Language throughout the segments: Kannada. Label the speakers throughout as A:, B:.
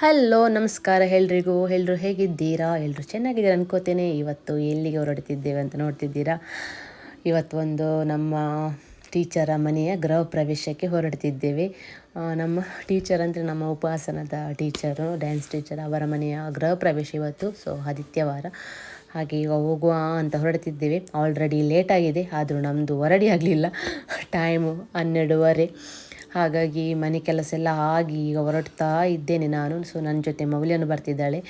A: ಹಲೋ, ನಮಸ್ಕಾರ ಎಲ್ರಿಗೂ. ಎಲ್ಲರೂ ಹೇಗಿದ್ದೀರಾ? ಎಲ್ಲರೂ ಚೆನ್ನಾಗಿದ್ದೀರಾ ಅನ್ಕೋತೇನೆ. ಇವತ್ತು ಎಲ್ಲಿಗೆ ಹೊರಡ್ತಿದ್ದೇವೆ ಅಂತ ನೋಡ್ತಿದ್ದೀರಾ? ಇವತ್ತು ಒಂದು ನಮ್ಮ ಟೀಚರ ಮನೆಯ ಗೃಹ ಪ್ರವೇಶಕ್ಕೆ ಹೊರಡ್ತಿದ್ದೇವೆ. ನಮ್ಮ ಟೀಚರ್ ಅಂದರೆ ನಮ್ಮ ಉಪಾಸನದ ಟೀಚರು, ಡ್ಯಾನ್ಸ್ ಟೀಚರ್ ಅವರ ಮನೆಯ ಗೃಹ ಪ್ರವೇಶ ಇವತ್ತು. ಸೊ ಆದಿತ್ಯವಾರ ಹಾಗೆ ಈಗ ಹೋಗುವ ಅಂತ ಹೊರಡ್ತಿದ್ದೇವೆ. ಆಲ್ರೆಡಿ ಆಗಿದೆ, ಆದರೂ ನಮ್ಮದು ಹೊರಡಿ ಆಗಲಿಲ್ಲ. ಟೈಮು ಹನ್ನೆರಡುವರೆ. ಹಾಗಾಗಿ ಮನೆ ಕೆಲಸ ಎಲ್ಲ ಆಗಿ ಈಗ ಹೊರಡ್ತಾ ಇದ್ದೇನೆ ನಾನು. ಸೊ ನನ್ನ ಜೊತೆ ಮೌಲ್ಯನು ಬರ್ತಿದ್ದಾಳೆ.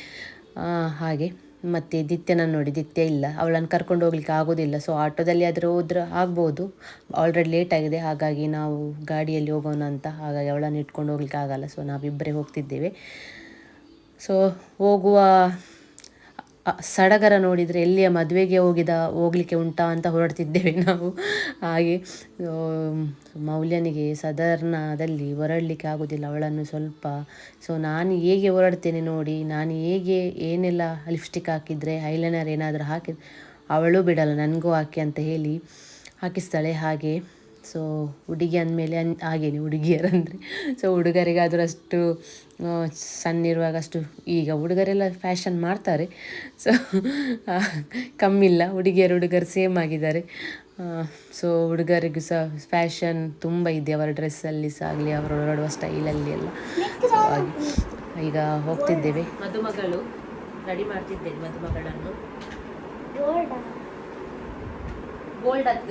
A: ಹಾಗೆ. ಮತ್ತು ದಿತ್ಯನ ನೋಡಿ, ದಿತ್ಯ ಇಲ್ಲ. ಅವಳನ್ನು ಕರ್ಕೊಂಡು ಹೋಗ್ಲಿಕ್ಕೆ ಆಗೋದಿಲ್ಲ. ಸೊ ಆಟೋದಲ್ಲಿ ಆದರೂ ಹೋದ್ರೆ ಆಗ್ಬೋದು. ಆಲ್ರೆಡಿ ಲೇಟ್ ಆಗಿದೆ. ಹಾಗಾಗಿ ನಾವು ಗಾಡಿಯಲ್ಲಿ ಹೋಗೋಣ ಅಂತ. ಹಾಗಾಗಿ ಅವಳನ್ನು ಇಟ್ಕೊಂಡು ಹೋಗ್ಲಿಕ್ಕೆ ಆಗಲ್ಲ. ಸೊ ನಾವಿಬ್ಬರೇ ಹೋಗ್ತಿದ್ದೇವೆ. ಸೊ ಹೋಗುವ ಸಡಗರ ನೋಡಿದರೆ ಎಲ್ಲಿಯ ಮದುವೆಗೆ ಹೋಗಿದ, ಹೋಗ್ಲಿಕ್ಕೆ ಉಂಟಾ ಅಂತ ಹೊರಡ್ತಿದ್ದೇವೆ ನಾವು. ಹಾಗೆ ಮೌಲ್ಯನಿಗೆ ಸದರ್ನದಲ್ಲಿ ಹೊರಡಲಿಕ್ಕೆ ಆಗೋದಿಲ್ಲ. ಅವಳನ್ನು ಸ್ವಲ್ಪ ಸೊ ನಾನು ಹೇಗೆ ಹೊರಡ್ತೇನೆ ನೋಡಿ, ನಾನು ಹೇಗೆ ಏನೆಲ್ಲ ಲಿಪ್ಸ್ಟಿಕ್ ಹಾಕಿದರೆ, ಐಲೈನರ್ ಏನಾದರೂ ಹಾಕಿದ ಅವಳು ಬಿಡಲ್ಲ, ನನಗೂ ಹಾಕಿ ಅಂತ ಹೇಳಿ ಹಾಕಿಸ್ತಾಳೆ. ಹಾಗೆ ಸೊ ಹುಡುಗಿ ಅಂದಮೇಲೆ ಅನ್ ಹಾಗೇನೆ ಹುಡುಗಿಯರಂದರೆ. ಸೊ ಹುಡುಗರಿಗಾದರೂ ಅಷ್ಟು ಸಣ್ಣಿರುವಾಗ ಸಣ್ಣ ಇರುವಾಗ ಅಷ್ಟು ಈಗ ಹುಡುಗರೆಲ್ಲ ಫ್ಯಾಷನ್ ಮಾಡ್ತಾರೆ. ಸೊ ಕಮ್ಮಿಲ್ಲ ಹುಡುಗಿಯರು ಹುಡುಗರು ಸೇಮ್ ಆಗಿದ್ದಾರೆ. ಸೊ ಹುಡುಗರಿಗೂ ಸಹ ಫ್ಯಾಷನ್ ತುಂಬ ಇದೆ. ಅವರ ಡ್ರೆಸ್ಸಲ್ಲಿ ಸಹ ಆಗಲಿ ಅವರು ಹೊರಡುವ ಸ್ಟೈಲಲ್ಲಿ ಎಲ್ಲ. ಈಗ ಹೋಗ್ತಿದ್ದೇವೆ. ಮದುಮಗಳು ರೆಡಿ ಮಾಡ್ತಿದ್ದೇನೆ ಮದುಮಗಳನ್ನು. ಗೋಲ್ಡ್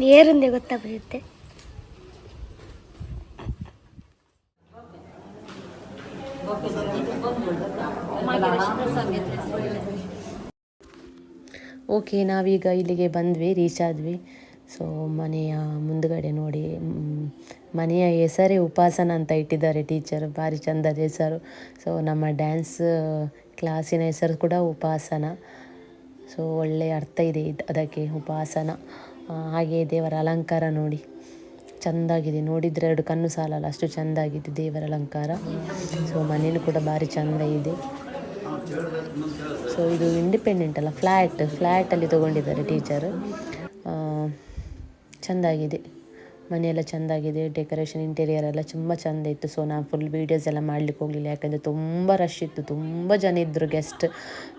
B: ನೀರುಂದೆ ಗೊತ್ತಾಗುತ್ತೆ
A: ಓಕೆ ನಾವೀಗ ಇಲ್ಲಿಗೆ ಬಂದ್ವಿ ರೀಚ್ ಆದ್ವಿ. ಸೊ ಮನೆಯ ಮುಂದುಗಡೆ ನೋಡಿ ಮನೆಯ ಹೆಸರೇ ಉಪಾಸನ ಅಂತ ಇಟ್ಟಿದ್ದಾರೆ ಟೀಚರ್ ಭಾರಿ ಚಂದದ ಹೆಸರು. ಸೊ ನಮ್ಮ ಡ್ಯಾನ್ಸ್ ಕ್ಲಾಸಿನ ಹೆಸರು ಕೂಡ ಉಪಾಸನ. ಸೊ ಒಳ್ಳೆಯ ಅರ್ಥ ಇದ್- ಅದಕ್ಕೆ ಉಪಾಸನ. ಹಾಗೆ ದೇವರ ಅಲಂಕಾರ ನೋಡಿ. ಚೆಂದಾಗಿದೆ. ನೋಡಿದರೆ ಎರಡು ಕಣ್ಣು ಸಾಲಲ್ಲ. ಅಷ್ಟು ಚೆಂದಾಗಿದೆ ದೇವರ ಅಲಂಕಾರ. ಸೊ ಮನೇನು ಕೂಡ ಭಾರಿ ಚೆಂದ ಇದೆ. ಸೊ ಇದು ಇಂಡಿಪೆಂಡೆಂಟ್ ಅಲ್ಲ. ಫ್ಲ್ಯಾಟ್ ಫ್ಲ್ಯಾಟಲ್ಲಿ ತೊಗೊಂಡಿದ್ದಾರೆ ಟೀಚರ್ ಚೆಂದಾಗಿದೆ. ಮನೆಯೆಲ್ಲ ಚೆಂದಾಗಿದೆ ಡೆಕೋರೇಷನ್ ಇಂಟೀರಿಯರ್ ಎಲ್ಲ ತುಂಬ ಚೆಂದ ಇತ್ತು. ಸೊ ನಾನು ಫುಲ್ ವೀಡಿಯೋಸ್ ಎಲ್ಲ ಮಾಡಲಿಕ್ಕೆ ಹೋಗಲಿಲ್ಲ. ಯಾಕಂದರೆ ತುಂಬ ರಶ್ ಇತ್ತು. ತುಂಬ ಜನ ಇದ್ದರು ಗೆಸ್ಟ್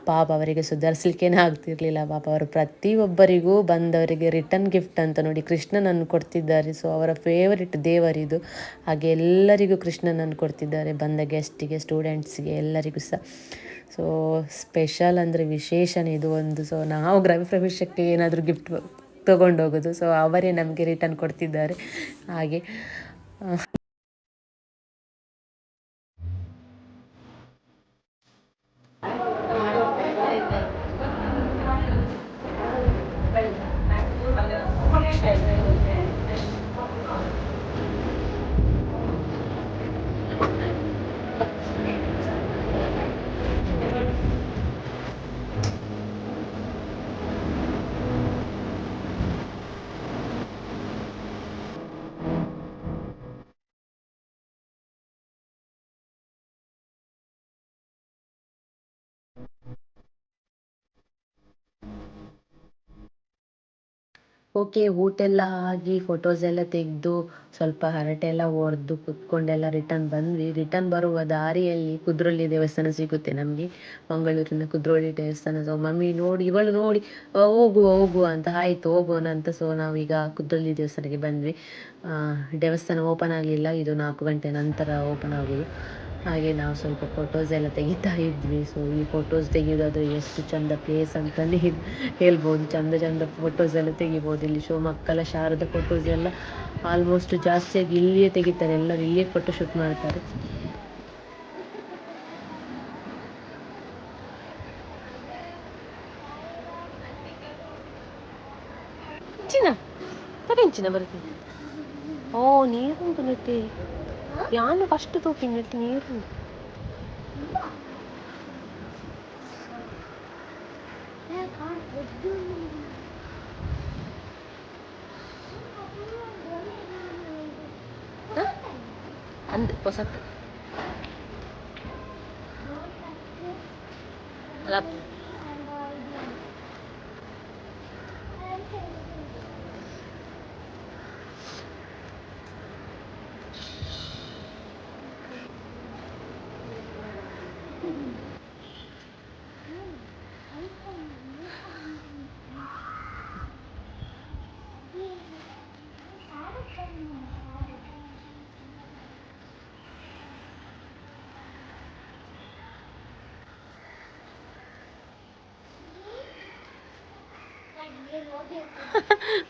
A: ಪಾಪ ಅವರಿಗೆ ಸುಧಾರಿಸ್ಲಿಕ್ಕೇನೆ ಆಗ್ತಿರ್ಲಿಲ್ಲ. ಪಾಪ ಅವರು ಪ್ರತಿಯೊಬ್ಬರಿಗೂ ಬಂದವರಿಗೆ ರಿಟರ್ನ್ ಗಿಫ್ಟ್ ಅಂತ ನೋಡಿ ಕೃಷ್ಣನನ್ನು ಕೊಡ್ತಿದ್ದಾರೆ. ಸೊ ಅವರ ಫೇವರಿಟ್ ದೇವರಿದು. ಹಾಗೆ ಎಲ್ಲರಿಗೂ ಕೃಷ್ಣನನ್ನು ಕೊಡ್ತಿದ್ದಾರೆ. ಬಂದ ಗೆಸ್ಟಿಗೆ ಸ್ಟೂಡೆಂಟ್ಸ್ಗೆ ಎಲ್ಲರಿಗೂ ಸಹ. ಸೊ ಸ್ಪೆಷಲ್ ಅಂದರೆ ವಿಶೇಷನೇ ಇದು ಒಂದು. ಸೊ ನಾವು ಗೃಹ ಪ್ರವೇಶಕ್ಕೆ ಏನಾದರೂ ಗಿಫ್ಟ್ ತೊಗೊಂಡೋಗೋದು. ಸೊ ಅವರೇ ನಮಗೆ ರಿಟರ್ನ್ ಕೊಡ್ತಿದ್ದಾರೆ. ಹಾಗೆ. ಓಕೆ ಊಟ ಎಲ್ಲ ಆಗಿ ಫೋಟೋಸ್ ಎಲ್ಲ ತೆಗೆದು ಸ್ವಲ್ಪ ಹರಟೆ ಎಲ್ಲ ಹೊಡೆದು ಕುತ್ಕೊಂಡೆಲ್ಲ ರಿಟರ್ನ್ ಬಂದ್ವಿ. ರಿಟರ್ನ್ ಬರುವ ದಾರಿಯಲ್ಲಿ ಕುದ್ರೋಳಿ ದೇವಸ್ಥಾನ ಸಿಗುತ್ತೆ ನಮಗೆ. ಮಂಗಳೂರಿನ ಕುದ್ರೋಳಿ ದೇವಸ್ಥಾನ. ಸೊ ಮಮ್ಮಿ ನೋಡಿ, ಇವಳು ನೋಡಿ ಹೋಗುವ ಹೋಗುವ ಅಂತ ಆಯಿತು, ಹೋಗೋಣ ಅಂತ. ಸೊ ನಾವೀಗ ಕುದ್ರೋಳಿ ದೇವಸ್ಥಾನಕ್ಕೆ ಬಂದ್ವಿ. ದೇವಸ್ಥಾನ ಓಪನ್ ಆಗಲಿಲ್ಲ. ಇದು ನಾಲ್ಕು ಗಂಟೆ ನಂತರ ಓಪನ್ ಆಗೋದು. ಹಾಗೆ ನಾವು ಸ್ವಲ್ಪ ಫೋಟೋಸ್ ಎಲ್ಲ ತೆಗಿತಾ ಇದ್ವಿ ಸೊ ಈ ಫೋಟೋಸ್ ತೆಗೆಯೋದಾದ್ರೆ ಎಷ್ಟು ಚಂದ ಪ್ಲೇಸ್ ಅಂತಲೇ ಹೇಳ್ಬೋದು. ಚಂದ ಚಂದ ಫೋಟೋಸ್ ಎಲ್ಲ ತೆಗಿಬೋದು. ಇಲ್ಲಿ ಶಿವಮೊಗ್ಗಲ ಶಾರದ ಫೋಟೋಸ್ ಎಲ್ಲ ಆಲ್ಮೋಸ್ಟ್ ಜಾಸ್ತಿಯಾಗಿ ಇಲ್ಲಿಯೇ ತೆಗಿತಾರೆ. ಎಲ್ಲರೂ ಇಲ್ಲಿಯೇ ಫೋಟೋಶೂಟ್ ಮಾಡ್ತಾರೆ.
B: ಚಿನ್ನ ಬರ್ತೀನಿ ಓ ನೀರು ಬರುತ್ತೆ ಯಾನು ಫಸ್ಟ್ ತೂಪಿ ನೆಟ್ಟಿ ನೀರುಂಟು ಅಂದ್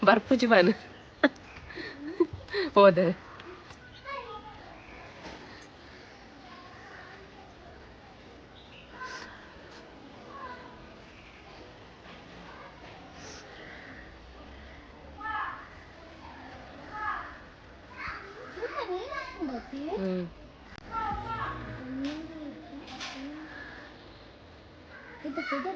B: బర్పు జీవాన్ పోదే Kita pegar.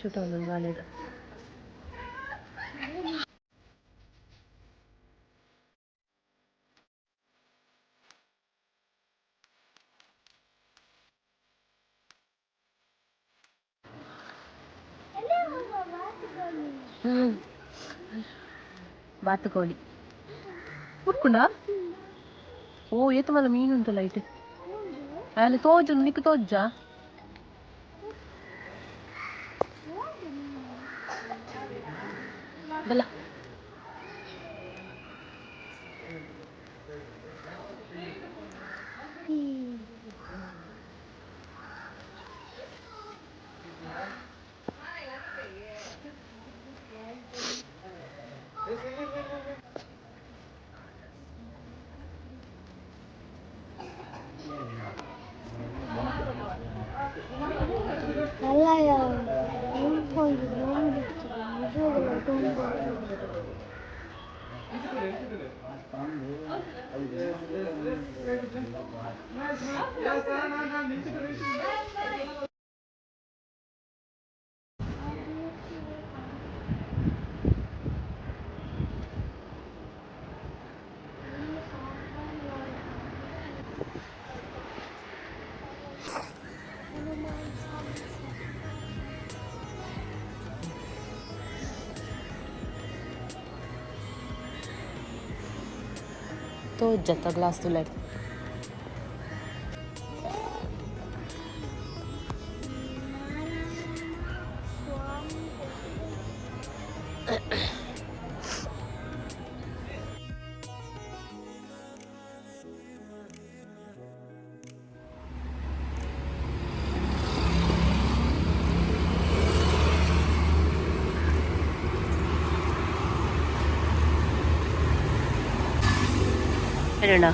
B: ಶೂಟ್ ಒಂದೊಂದು ಮಾಲಿದ ಹ್ಮ್ ಬಾತುಕೋಳಿ ಉಟ್ಕೊಂಡ ಓ ಏತು ಮಲ್ಲ ಮೀನು ಉಂಟಲ್ಲ ಐತೆ ಅಲ್ಲಿ ತೋಜು ನಿಕ್ಕು ತೋಜ್ಜ بھلا
A: 어떤 거예요?
B: तो जब तक लास्ट तो लाइक ಹೇಳೋಣ.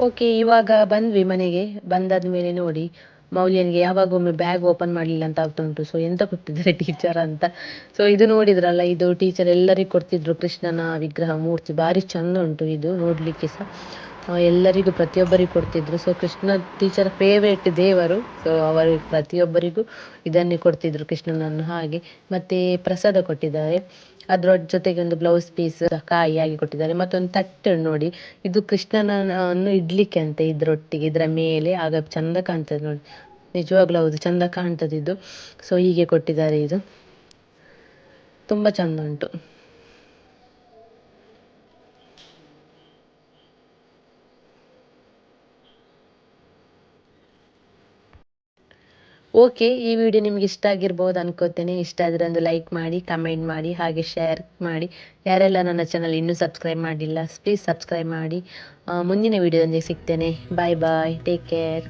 B: ಓಕೆ ಇವಾಗ ಬಂದ್ವಿ ಮನೆಗೆ. ಬಂದಾದ ಮೇಲೆ ನೋಡಿ. ಮೌಲ್ಯನಿಗೆ ಯಾವಾಗ ಒಮ್ಮೆ ಬ್ಯಾಗ್ ಓಪನ್ ಮಾಡಲಿಲ್ಲ ಅಂತ ಆಗ್ತಾ ಉಂಟು ಸೊ ಎಂತ ಕೊಡ್ತಿದ್ದಾರೆ ಟೀಚರ್ ಅಂತ? ಸೊ ಇದು ನೋಡಿದ್ರಲ್ಲ, ಇದು ಟೀಚರ್ ಎಲ್ಲರಿಗೂ ಕೊಡ್ತಿದ್ರು ಕೃಷ್ಣನ ವಿಗ್ರಹ ಮೂರ್ತಿ. ಭಾರಿ ಚಂದ ಉಂಟು ಇದು ನೋಡ್ಲಿಕ್ಕೆ ಸಹ
A: ಎಲ್ಲರಿಗೂ ಪ್ರತಿಯೊಬ್ಬರಿಗೂ ಕೊಡ್ತಿದ್ರು. ಸೊ ಕೃಷ್ಣ ಟೀಚರ್ ಫೇವ್ರೇಟ್ ದೇವರು. ಸೊ ಅವರು ಪ್ರತಿಯೊಬ್ಬರಿಗೂ ಇದನ್ನೇ ಕೊಡ್ತಿದ್ರು, ಕೃಷ್ಣನನ್ನು ಹಾಗೆ. ಮತ್ತೆ ಪ್ರಸಾದ ಕೊಟ್ಟಿದ್ದಾರೆ. ಅದ್ರ ಜೊತೆಗೆ ಒಂದು ಬ್ಲೌಸ್ ಪೀಸ್ ಕಾಯಿ ಹಾಗೆ ಕೊಟ್ಟಿದ್ದಾರೆ. ಮತ್ತೊಂದು ತಟ್ಟೆ ನೋಡಿ. ಇದು ಕೃಷ್ಣನನ್ನು ಇಡ್ಲಿಕ್ಕೆ ಅಂತ ಇದ್ರೊಟ್ಟಿಗೆ, ಇದರ ಮೇಲೆ. ಆಗ ಚಂದ ಕಾಣ್ತದೆ ನೋಡಿ. ನಿಜವಾಗ್ಲೂ ಹೌದು, ಚಂದ ಕಾಣ್ತದೆ ಇದು. ಸೊ ಹೀಗೆ ಕೊಟ್ಟಿದ್ದಾರೆ ಇದು. ತುಂಬ ಚಂದ ಉಂಟು. ಓಕೆ ಈ ವಿಡಿಯೋ ನಿಮ್ಗೆ ಇಷ್ಟ ಆಗಿರ್ಬೋದು ಅನ್ಕೋತೇನೆ. ಇಷ್ಟ ಆದರೆ ಒಂದು ಲೈಕ್ ಮಾಡಿ ಕಮೆಂಟ್ ಮಾಡಿ, ಹಾಗೆ ಶೇರ್ ಮಾಡಿ. ಯಾರೆಲ್ಲ ನನ್ನ ಚಾನಲ್ ಇನ್ನೂ ಸಬ್ಸ್ಕ್ರೈಬ್ ಮಾಡಿಲ್ಲ ಪ್ಲೀಸ್ ಸಬ್ಸ್ಕ್ರೈಬ್ ಮಾಡಿ. ಮುಂದಿನ ವಿಡಿಯೋದೊಂದಿಗೆ ಸಿಗ್ತೇನೆ. ಬಾಯ್ ಬಾಯ್ ಟೇಕ್ ಕೇರ್